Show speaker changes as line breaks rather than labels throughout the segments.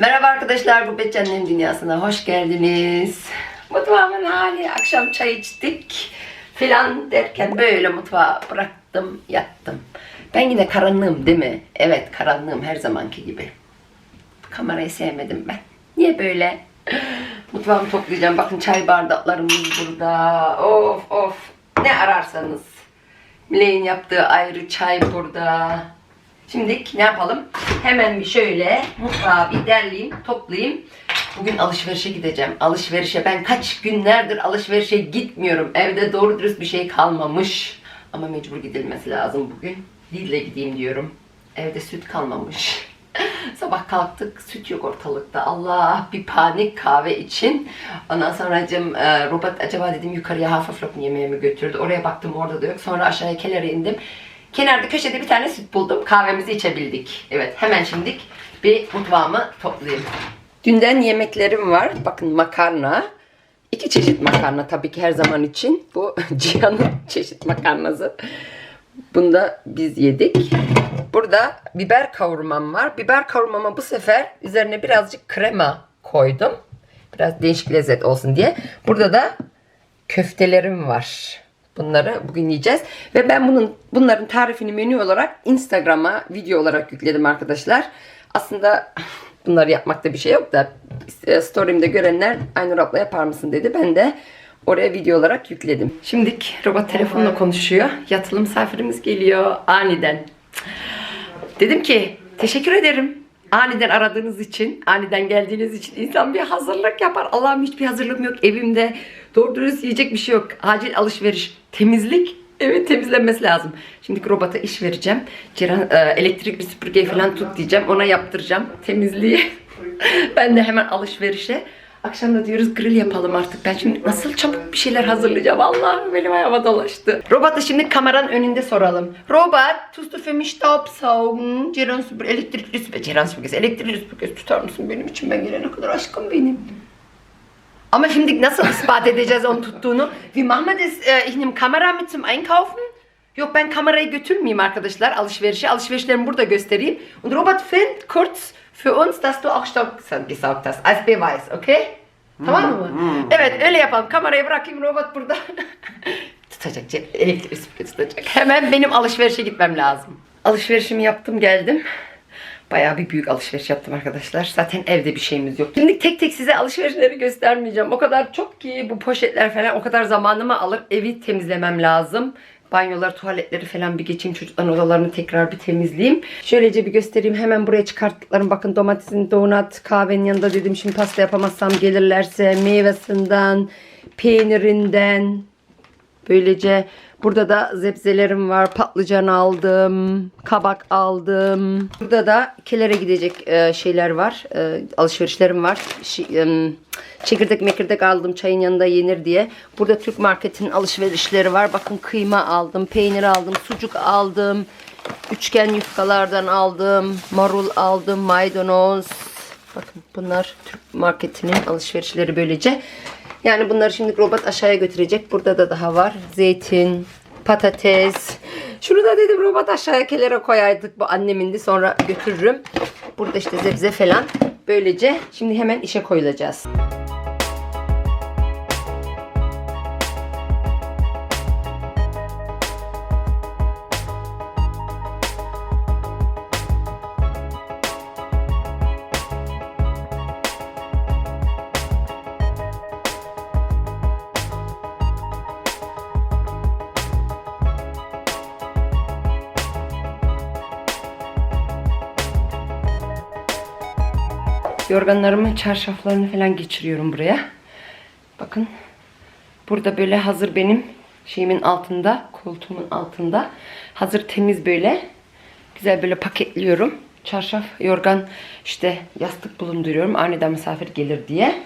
Merhaba arkadaşlar, Gurbetçi Annem Dünyası'na hoş geldiniz. Mutfağımın hali, akşam çay içtik filan derken böyle mutfağı bıraktım, yattım. Ben yine karanlığım değil mi? Evet, karanlığım her zamanki gibi. Kamerayı sevmedim ben. Niye böyle? Mutfağımı toplayacağım. Bakın çay bardaklarımız burada. Of of. Ne ararsanız. Miley'in yaptığı ayrı çay burada. Şimdi ne yapalım? Hemen bir şöyle mutfağı bir derleyeyim, toplayayım. Bugün alışverişe gideceğim. Alışverişe ben kaç günlerdir alışverişe gitmiyorum. Evde doğru dürüst bir şey kalmamış. Ama mecbur gidilmesi lazım bugün. Lidl'e gideyim diyorum. Evde süt kalmamış. Sabah kalktık süt yok ortalıkta. Allah bir panik kahve için. Ondan sonra cım, e, robot acaba dedim yukarıya hafiflop yemeğe mi götürdü. Oraya baktım orada da yok. Sonra aşağıya kelere indim. Kenarda köşede bir tane süt buldum. Kahvemizi içebildik. Evet hemen şimdilik bir mutfağımı toplayayım. Dünden yemeklerim var. Bakın makarna. İki çeşit makarna tabii ki her zaman için. Bu Cihan'ın çeşit makarnası. Bunda biz yedik. Burada biber kavurmam var. Biber kavurmama bu sefer üzerine birazcık krema koydum. Biraz değişik lezzet olsun diye. Burada da köftelerim var. Bunları bugün yiyeceğiz. Ve ben bunun bunların tarifini menü olarak Instagram'a video olarak yükledim arkadaşlar. Aslında bunları yapmakta bir şey yok da e, story'imde görenler Aynur abla yapar mısın dedi. Ben de oraya video olarak yükledim. Şimdilik robot telefonla konuşuyor. Yatılı misafirimiz geliyor aniden. Dedim ki teşekkür ederim. Aniden aradığınız için, aniden geldiğiniz için insan bir hazırlık yapar. Allah'ım hiçbir hazırlığım yok. Evimde doğru dürüst yiyecek bir şey yok. Acil alışveriş, temizlik. Evet temizlenmesi lazım. Şimdi robota iş vereceğim. Ceren e, elektrikli süpürgeyi falan tut diyeceğim. Ona yaptıracağım temizliği. ben de hemen alışverişe. Akşam da diyoruz grill yapalım artık. Ben şimdi nasıl çabuk bir şeyler hazırlayacağım. Allah'ım benim ayağıma dolaştı. Robot'a şimdi kameranın önünde soralım. Robot, du für mich Staubsaugen? Ceren süpür, elektrikli süpürge. Ceren süpürgesi, elektrikli süpürgesi tutar mısın benim için? Ben gelene kadar aşkım benim. Ama şimdi nasıl ispat edeceğiz onun tuttuğunu? Wie machen wir das? Äh, Ich nehme Kamera mit zum Einkaufen. Yok ben kamerayı götürmeyeyim arkadaşlar alışverişe. Alışverişlerimi burada göstereyim. Und Robert filmt kurz für uns, dass du auch Staub gesaugt hast. Als Beweis, okay? Tamam mı? Evet öyle yapalım. Kamerayı bırakayım robot burada. tutacak. Elektrik süpürge tutacak. Hemen benim alışverişe gitmem lazım. Alışverişimi yaptım geldim. Bayağı bir büyük alışveriş yaptım arkadaşlar. Zaten evde bir şeyimiz yok. Şimdi tek tek size alışverişleri göstermeyeceğim. O kadar çok ki bu poşetler falan o kadar zamanımı alır. Evi temizlemem lazım. Banyolar, tuvaletleri falan bir geçeyim. Çocukların odalarını tekrar bir temizleyeyim. Şöylece bir göstereyim. Hemen buraya çıkarttıklarım. Bakın domatesin donat, kahvenin yanında dedim. Şimdi pasta yapamazsam gelirlerse meyvesinden, peynirinden, Böylece burada da zebzelerim var. Patlıcan aldım. Kabak aldım. Burada da kelere gidecek e, şeyler var. E, alışverişlerim var. Em, çekirdek mekirdek aldım çayın yanında yenir diye. Burada Türk marketinin alışverişleri var. Bakın kıyma aldım. Peynir aldım. Sucuk aldım. Üçgen yufkalardan aldım. Marul aldım. Maydanoz. Bakın bunlar Türk marketinin alışverişleri böylece. Yani bunları şimdi robot aşağıya götürecek. Burada da daha var. Zeytin, patates. Şunu da dedim robot aşağıya kelere koyaydık. Bu annemindi sonra götürürüm. Burada işte zebze falan. Böylece şimdi hemen işe koyulacağız. Yorganlarımı, çarşaflarını falan geçiriyorum buraya. Bakın. Burada böyle hazır benim şeyimin altında, koltuğumun altında. Hazır temiz böyle. Güzel böyle paketliyorum. Çarşaf, yorgan, işte yastık bulunduruyorum. Aniden misafir gelir diye.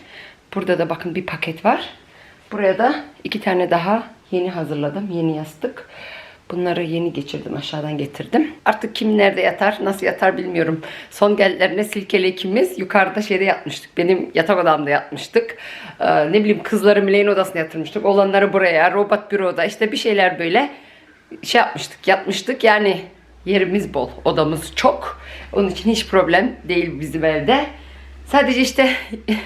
Burada da bakın bir paket var. Buraya da iki tane daha yeni hazırladım. Yeni yastık. Bunları yeni geçirdim. Aşağıdan getirdim. Artık kim nerede yatar, nasıl yatar bilmiyorum. Son geldilerine silkeli ikimiz yukarıda şeyde yatmıştık. Benim yatak odamda yatmıştık. Ee, ne bileyim kızları Miley'in odasına yatırmıştık. Olanları buraya, robot büroda işte bir şeyler böyle şey yapmıştık, yatmıştık. Yani yerimiz bol, odamız çok. Onun için hiç problem değil bizim evde. Sadece işte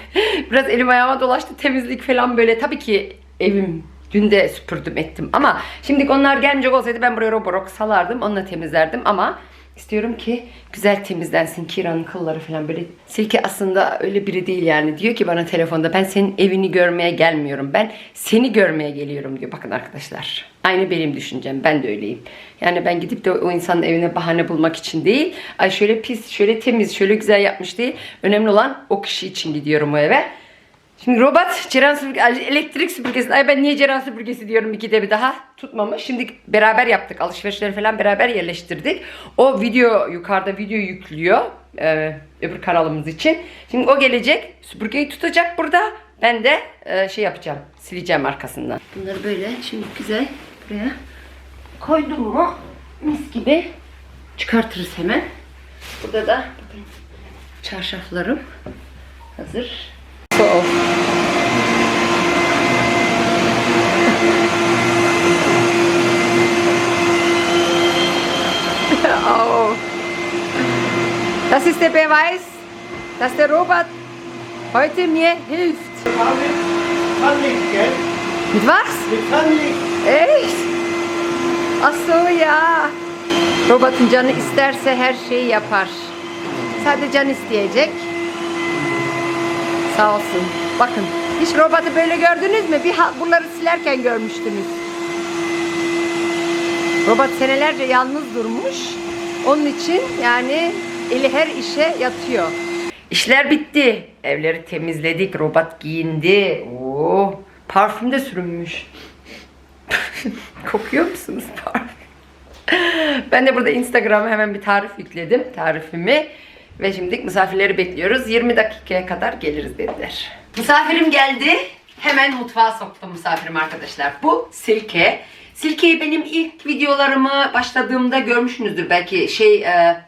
biraz elim ayağıma dolaştı temizlik falan böyle. Tabii ki evim dün süpürdüm ettim ama şimdi onlar gelmeyecek olsaydı ben buraya roborok salardım onunla temizlerdim ama istiyorum ki güzel temizlensin Kira'nın kılları falan böyle. Silke aslında öyle biri değil yani diyor ki bana telefonda ben senin evini görmeye gelmiyorum ben seni görmeye geliyorum diyor bakın arkadaşlar. Aynı benim düşüncem ben de öyleyim. Yani ben gidip de o insanın evine bahane bulmak için değil ay şöyle pis şöyle temiz şöyle güzel yapmış değil önemli olan o kişi için gidiyorum o eve. Şimdi robot ceren süpürge, elektrik süpürgesi. Ay ben niye ceren süpürgesi diyorum ikide bir daha tutmamış. Şimdi beraber yaptık. Alışverişleri falan beraber yerleştirdik. O video yukarıda video yüklüyor. e, öbür kanalımız için. Şimdi o gelecek. Süpürgeyi tutacak burada. Ben de e, şey yapacağım. Sileceğim arkasından. Bunları böyle şimdi güzel buraya koydum mu mis gibi çıkartırız hemen. Burada da çarşaflarım hazır. Oh. oh. Das ist der Beweis, dass der Robert heute mir hilft.
Kann nicht, gell?
Mit was?
Wir kann nicht.
Echt? Ach so ya. Robotun canı isterse her şeyi yapar. Sadece can isteyecek. Sağ olsun. Bakın hiç robotu böyle gördünüz mü? Bir buraları silerken görmüştünüz. Robot senelerce yalnız durmuş. Onun için yani eli her işe yatıyor. İşler bitti. Evleri temizledik. Robot giyindi. Oo, parfüm de sürünmüş. Kokuyor musunuz parfüm? Ben de burada Instagram'a hemen bir tarif yükledim. Tarifimi. Ve şimdi misafirleri bekliyoruz. 20 dakikaya kadar geliriz dediler. Misafirim geldi. Hemen mutfağa soktum misafirim arkadaşlar. Bu Silke. Silke'yi benim ilk videolarımı başladığımda görmüşsünüzdür. Belki şey e,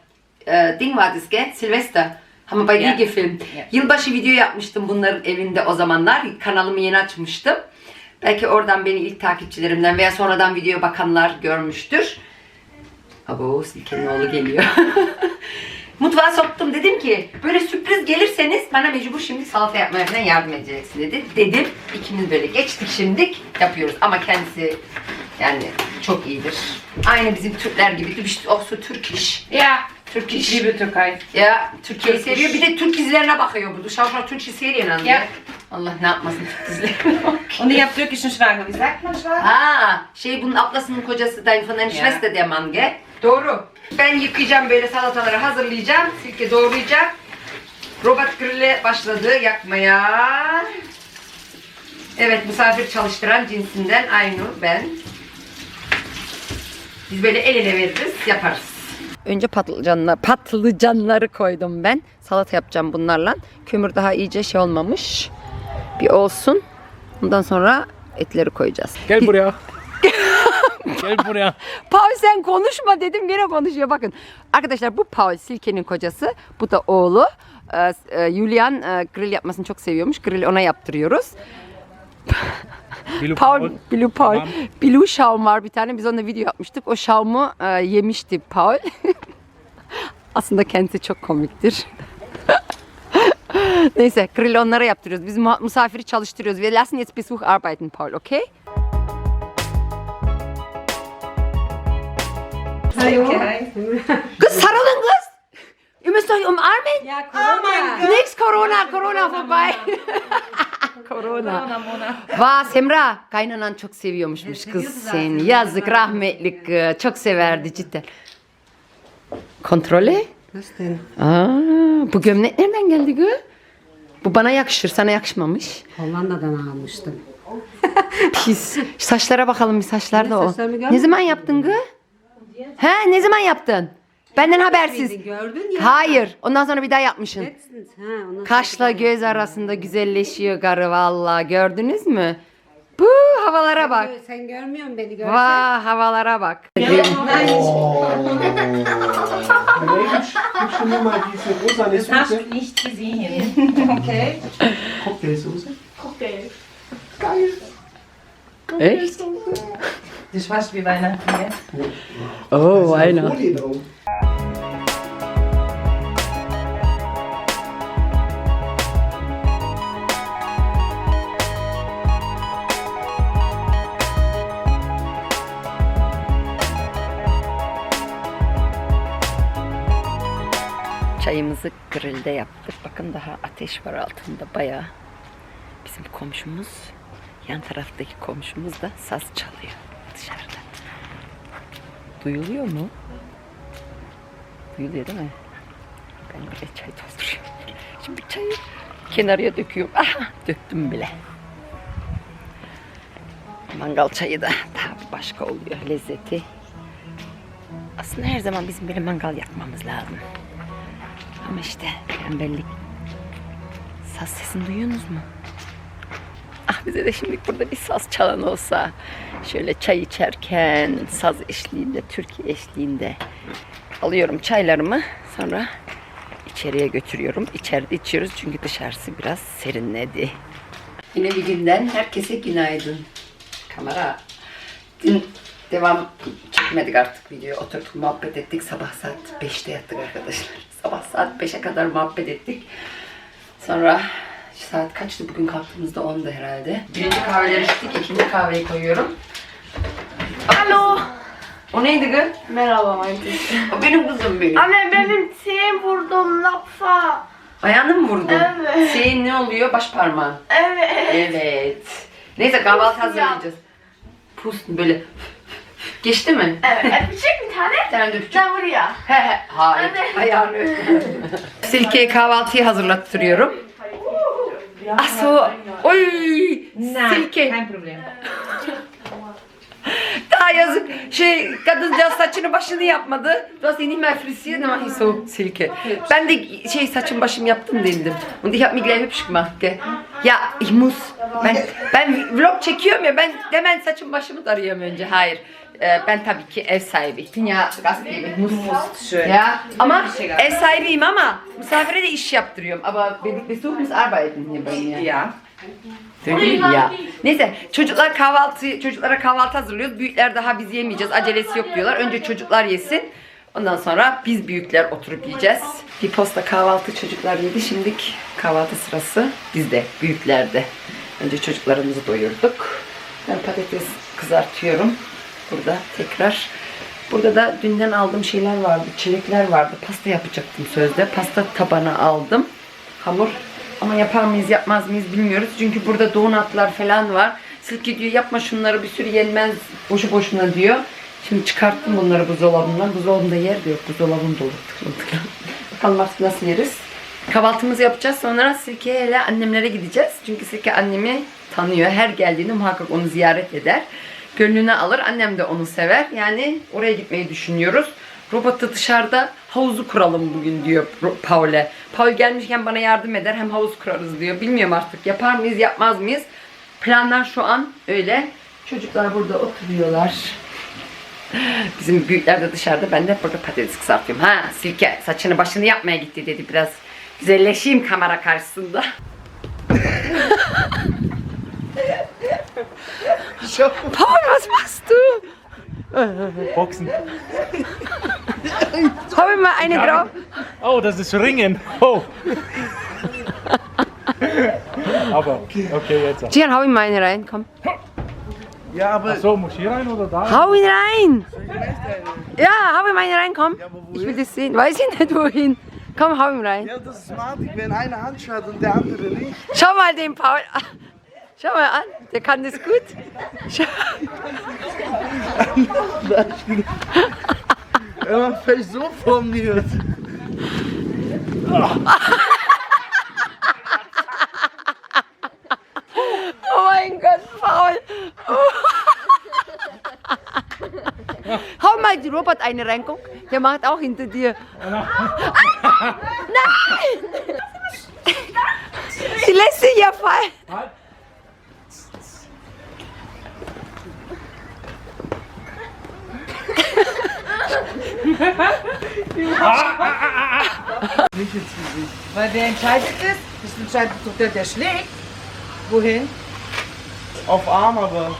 e, Ding war das, gell? Silvester. Ama bei dir gefilmt. Yılbaşı video yapmıştım bunların evinde o zamanlar. Kanalımı yeni açmıştım. Belki oradan beni ilk takipçilerimden veya sonradan videoya bakanlar görmüştür. Abo Silke'nin oğlu geliyor. Mutfağa soktum dedim ki böyle sürpriz gelirseniz bana mecbur şimdi salata yapmaya falan yardım edeceksin dedi. Dedim ikimiz böyle geçtik şimdi yapıyoruz ama kendisi yani çok iyidir. Aynı bizim Türkler gibi. Du bist auch so türkisch.
Ja,
Türk iş.
liebe Türkei.
Ya Türkiye'yi seviyor. Bir de Türk dizilerine bakıyor bu. Auch türkische Serien an.
Ya.
ya. Allah ne yapmasın Türk dizilerine
ich habe türkischen Schwager. Wie sagt man Schwager?
Ha, şey bunun ablasının kocası
Ya.
Schwester der Mann gell? Doğru. Ben yıkayacağım böyle salataları hazırlayacağım. Silke doğrayacak. Robot grille başladı yakmaya. Evet misafir çalıştıran cinsinden Aynur ben. Biz böyle el ele veririz yaparız. Önce patlıcanlar, patlıcanları koydum ben. Salata yapacağım bunlarla. Kömür daha iyice şey olmamış. Bir olsun. Ondan sonra etleri koyacağız.
Gel buraya. Gel buraya.
Paul sen konuşma dedim gene konuşuyor bakın. Arkadaşlar bu Paul Silke'nin kocası. Bu da oğlu. Ee, e, Julian e, grill yapmasını çok seviyormuş. Grill ona yaptırıyoruz.
Bilu
Paul. Bilu Paul.
Tamam.
Bilu Şaum var bir tane. Biz onunla video yapmıştık. O Şaum'u e, yemişti Paul. Aslında kendisi çok komiktir. Neyse grill onlara yaptırıyoruz. Biz misafiri çalıştırıyoruz. Wir lassen jetzt Besuch arbeiten Paul, okay? Kız sarılın kız. Ihr müsst euch umarmen.
Ja, Corona.
Nix Corona, Corona vorbei. Corona.
Corona, Mona.
Va Semra, kaynanan çok seviyormuşmuş kız seni. Yazık rahmetlik. Çok severdi cidden. Kontrole?
Nasıl?
Aa, bu gömlek nereden geldi kız? Bu bana yakışır, sana yakışmamış.
Hollanda'dan almıştım.
Pis. Saçlara bakalım bir saçlar da o. Ne zaman yaptın kız? He, ne zaman yaptın? Benden habersiz.
Gördün ya.
Hayır. Ondan sonra bir daha yapmışsın.
Ha, ondan
Kaşla göz arasında güzelleşiyor karı valla. Gördünüz mü? Bu havalara bak.
sonra- Sen görmüyorsun beni görsen.
Vah havalara bak.
Gib schon mir mal diese rosane
Das hast
Soße.
du nicht gesehen. Okay.
Cocktailsoße.
Echt?
Das war wie Weihnachten, gell?
Oh,
Weihnachten.
Çayımızı grilde yaptık. Bakın daha ateş var altında bayağı. Bizim komşumuz, yan taraftaki komşumuz da saz çalıyor. Duyuluyor mu? Duyuluyor değil mi? Ben buraya çay dolduruyorum. Şimdi çayı kenarıya döküyorum. Aha, döktüm bile. Mangal çayı da daha başka oluyor lezzeti. Aslında her zaman bizim böyle mangal yakmamız lazım. Ama işte tembellik. Saz sesini duyuyorsunuz mu? Bize de şimdi burada bir saz çalan olsa. Şöyle çay içerken saz eşliğinde, türkü eşliğinde alıyorum çaylarımı. Sonra içeriye götürüyorum. İçeride içiyoruz çünkü dışarısı biraz serinledi. Yine bir günden herkese günaydın. Kamera. Dün devam çekmedik artık video. Oturduk muhabbet ettik. Sabah saat 5'te yattık arkadaşlar. Sabah saat 5'e kadar muhabbet ettik. Sonra saat kaçtı bugün kalktığımızda 10'da herhalde. Birinci kahveleri içtik. ikinci kahveyi koyuyorum. Alo. O neydi kız?
Merhaba Mantis.
O benim kızım benim.
Anne benim seni vurdum lafa.
Ayağını mı vurdun?
Evet.
Senin ne oluyor? Baş parmağın.
Evet.
Evet. Neyse kahvaltı
Pus
hazırlayacağız. Pus böyle. Geçti mi?
Evet. Öpecek bir tane.
Bir tane de öpücük.
Sen buraya.
He he. Hayır.
Anne.
Ayağını öptüm. Silke'ye kahvaltıyı hazırlattırıyorum. Aso. Oy. Silke.
Kein Problem.
Daha yazık. Şey kadıncağız saçını başını yapmadı. Du hast ihn nicht mehr frisiert, dann mach ich so Silke. Ben de şey saçım başım yaptım dedim. Und ich hab mich gleich hübsch gemacht, gell? Ya ich muss. Ben, ben vlog çekiyorum ya ben hemen saçım başımı tarıyorum önce. Hayır. Ee, ben tabii ki ev sahibi. Ich bin ja Gastgeber. Ich muss.
Schön.
Ja, ama ev sahibiyim ama misafire de iş yaptırıyorum. Aber wir Besuch muss arbeiten hier bei mir.
Ja.
Değil ya. Neyse çocuklar kahvaltı çocuklara kahvaltı hazırlıyoruz. Büyükler daha biz yemeyeceğiz. Acelesi yok diyorlar. Önce çocuklar yesin. Ondan sonra biz büyükler oturup yiyeceğiz. Bir posta kahvaltı çocuklar yedi. Şimdi kahvaltı sırası bizde, büyüklerde. Önce çocuklarımızı doyurduk. Ben patates kızartıyorum. Burada tekrar. Burada da dünden aldığım şeyler vardı. Çilekler vardı. Pasta yapacaktım sözde. Pasta tabanı aldım. Hamur ama yapar mıyız yapmaz mıyız bilmiyoruz. Çünkü burada donatlar falan var. Silke diyor yapma şunları bir sürü yenmez boşu boşuna diyor. Şimdi çıkarttım bunları buzdolabından. Buzdolabında yer de yok. Buzdolabım dolu. Bakalım artık nasıl yeriz. Kahvaltımızı yapacağız. Sonra Silke ile annemlere gideceğiz. Çünkü Silke annemi tanıyor. Her geldiğinde muhakkak onu ziyaret eder. Gönlüne alır. Annem de onu sever. Yani oraya gitmeyi düşünüyoruz. Robotu dışarıda havuzu kuralım bugün diyor Paul'e. Paul gelmişken bana yardım eder hem havuz kurarız diyor. Bilmiyorum artık yapar mıyız yapmaz mıyız. Planlar şu an öyle. Çocuklar burada oturuyorlar. Bizim büyükler de dışarıda. Ben de burada patates kızartıyorum. Ha Silke saçını başını yapmaya gitti dedi. Biraz güzelleşeyim kamera karşısında. Paul was machst du?
Boxen.
Hau mir mal eine drauf.
Oh, das ist Ringen. Oh. Aber, okay, jetzt.
Gian, hau ihm mal eine rein, komm.
Ja, aber
So, muss ich hier rein oder da?
Hau ihn rein! Ja, hau ihm eine rein, komm. Ich will das sehen. Weiß ich nicht wohin. Komm, hau ihm rein.
ja, das ist madig, wenn einer Handschuh hat und der andere nicht.
Schau mal den Paul. Schau mal an, der kann das gut. Schau.
Er war vielleicht so formiert.
Oh mein Gott, Paul. Hau mal die Robot eine rein, guck. Der macht auch hinter dir. Ah, nein! Sie lässt sich ja fallen.
Weil wer entscheidet ist, das entscheidet doch der, der schlägt. Wohin?
Auf Arm aber.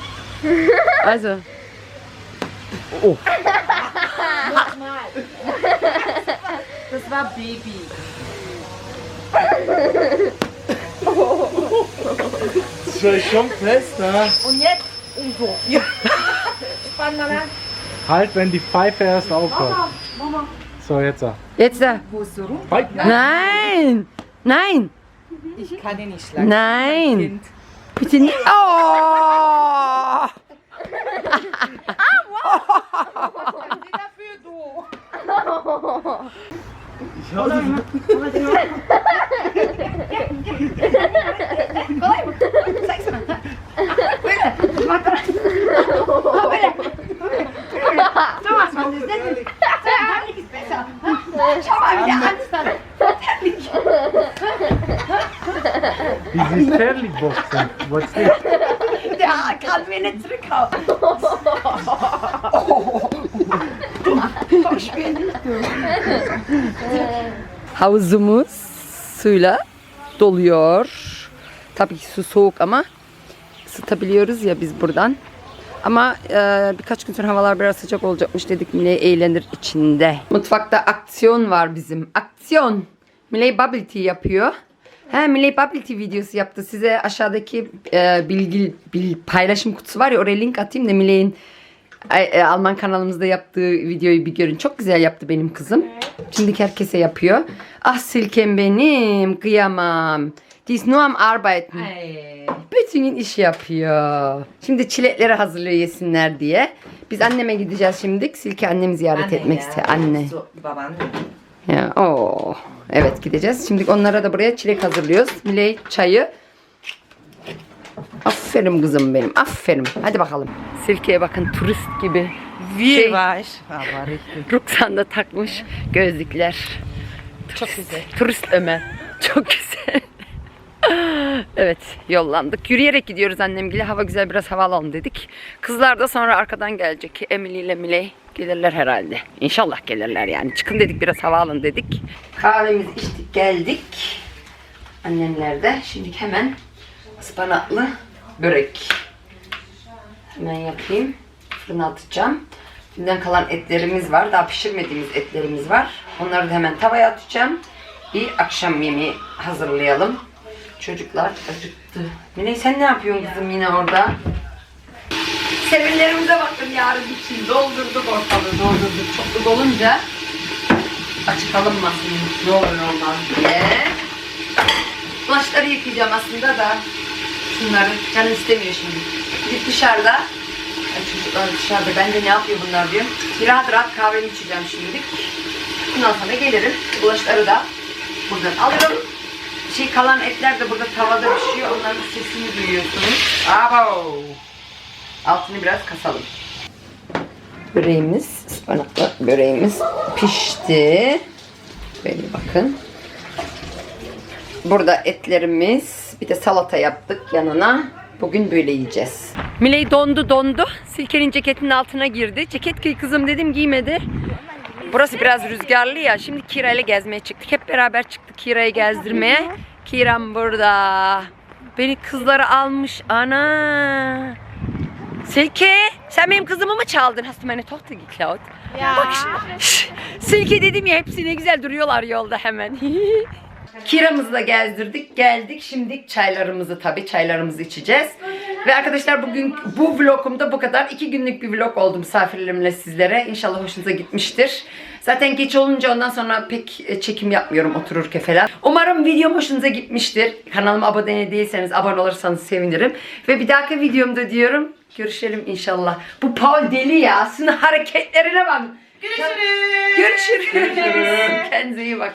Also.
Das war Baby.
Das war schon fest, ne?
Und jetzt Uso. Spann mal an.
Halt, wenn die Pfeife erst aufhört. So. So, jetzt.
Jetzt da.
Wo so rum?
Halt.
Nein! Nein!
Ich kann ihn nicht schlagen.
Nein!
Kind.
Bitte nicht. Oh!
Dafür du.
Wie ist Terlik boxen? What's this?
Der kann mir nicht zurückhauen. Havuzumuz suyla doluyor. Tabii ki su soğuk ama ısıtabiliyoruz ya biz buradan. Ama e, birkaç gün sonra havalar biraz sıcak olacakmış dedik. Miley eğlenir içinde. Mutfakta aksiyon var bizim. Aksiyon. Miley bubble tea yapıyor. He bubble tea videosu yaptı. Size aşağıdaki e, bilgi bil, paylaşım kutusu var ya oraya link atayım da Miley'in Ay, e, Alman kanalımızda yaptığı videoyu bir görün. Çok güzel yaptı benim kızım. Şimdi herkese yapıyor. Ah silkem benim. Kıyamam. Die ist nur am Arbeiten. Bütün gün iş yapıyor. Şimdi çilekleri hazırlıyor yesinler diye. Biz anneme gideceğiz şimdi. Silke annemi ziyaret etmek istiyor. Anne.
Baban.
Ya, oo. Evet gideceğiz. Şimdi onlara da buraya çilek hazırlıyoruz. Miley çayı. Aferin kızım benim. Aferin. Hadi bakalım. Silke'ye bakın turist gibi. Şey-
richtig.
Ruksan takmış gözlükler.
Çok güzel.
Turist Ömer. Çok güzel. Evet yollandık. Yürüyerek gidiyoruz annemgile. Hava güzel biraz hava alalım dedik. Kızlar da sonra arkadan gelecek. Emily ile Miley gelirler herhalde. İnşallah gelirler yani. Çıkın dedik biraz hava alın dedik. Kahvemizi içtik geldik. Annemler de. Şimdi hemen ıspanaklı börek. Hemen yapayım. Fırına atacağım. Dünden kalan etlerimiz var. Daha pişirmediğimiz etlerimiz var. Onları da hemen tavaya atacağım. Bir akşam yemeği hazırlayalım. Çocuklar acıktı. Mine sen ne yapıyorsun kızım yine orada? Sevinlerimize bakın yarın için. Doldurduk ortalığı doldurduk. Çoklu dolunca açık alınmasın ne olur olmaz diye. Bulaşları yıkayacağım aslında da şunları canım istemiyor şimdi. Gidip dışarıda çocuklar dışarıda ben de ne yapıyor bunlar diyorum. Bir rahat rahat kahvemi içeceğim şimdilik. Bundan sonra gelirim. Bulaşları da buradan alırım. Şey kalan etler de burada tavada pişiyor. Onların sesini duyuyorsunuz. Abo. Altını biraz kasalım. Böreğimiz, ıspanaklı böreğimiz pişti. Böyle bakın. Burada etlerimiz, bir de salata yaptık yanına. Bugün böyle yiyeceğiz. Miley dondu dondu. Silke'nin ceketinin altına girdi. Ceket kızım dedim giymedi. Burası biraz rüzgarlı ya. Şimdi Kira ile gezmeye çıktık. Hep beraber çıktık Kira'yı gezdirmeye. Kiram burada. Beni kızları almış. Ana. Silke, sen benim kızımı mı çaldın? Hast meine Tochter geklaut?
Ja.
Bak, şş, Silke dedim ya hepsi ne güzel duruyorlar yolda hemen. Kiramızı da gezdirdik, geldik. Şimdi çaylarımızı tabii çaylarımızı içeceğiz. Ve arkadaşlar bugün bu vlogumda bu kadar. iki günlük bir vlog oldu misafirlerimle sizlere. İnşallah hoşunuza gitmiştir. Zaten geç olunca ondan sonra pek e, çekim yapmıyorum otururken falan. Umarım videom hoşunuza gitmiştir. Kanalıma abone değilseniz abone olursanız sevinirim. Ve bir dahaki videomda diyorum görüşelim inşallah. Bu Paul deli ya. Şunun hareketlerine bak. Görüşürüz. Görüşürüz. Kendinize iyi bakın.